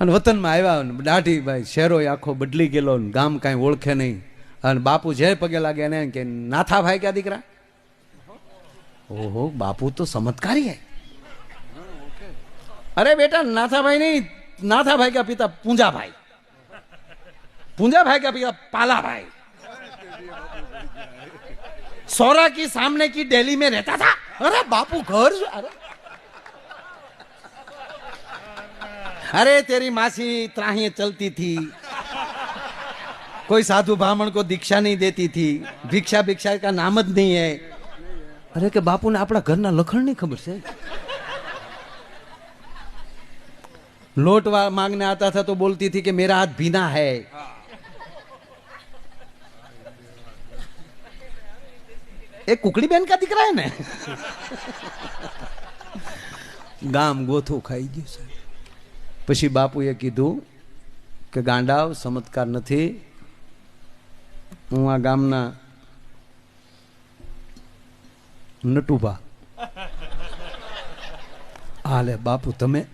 અને વતનમાં આવ્યા અને દાઢી ભાઈ શેરો આખો બદલી ગયેલો ગામ કાંઈ ઓળખે નહીં. અને બાપુ જે પગે લાગે એને કે, નાથા ભાઈ ક્યાં દીકરા? ઓહો, બાપુ તો ચમત્કારી હે. અરે બેટા નાથાભાઈ નહીં નાથાભાઈ ક્યાં પિતા પૂંજાભાઈ પૂંજાભાઈ ક્યાં પિતા પાલાભાઈ સોરા કી સામને કી ડેલી મેં રહેતા થા. અરે બાપુ ઘર અરે अरे अरे तेरी मासी त्राही चलती थी कोई साधु ब्राह्मण को दीक्षा नहीं देती थी भिक्षा भिक्षा का नाम જ નહીં है અરે કે બાપુને આપણા ઘરના લખણ નહીં ખબર છે लोट वा- मांगने आता था तो बोलती थी कि मेरा हाथ भीना है એ કુકડી બેન કા દીકરા હે ને ગામ ગોથું ખાઈ ગયું છે પછી બાપુએ કીધું કે ગાંડાવ ચમત્કાર નથી. હું આ ગામના નટુભા. હાલે બાપુ તમે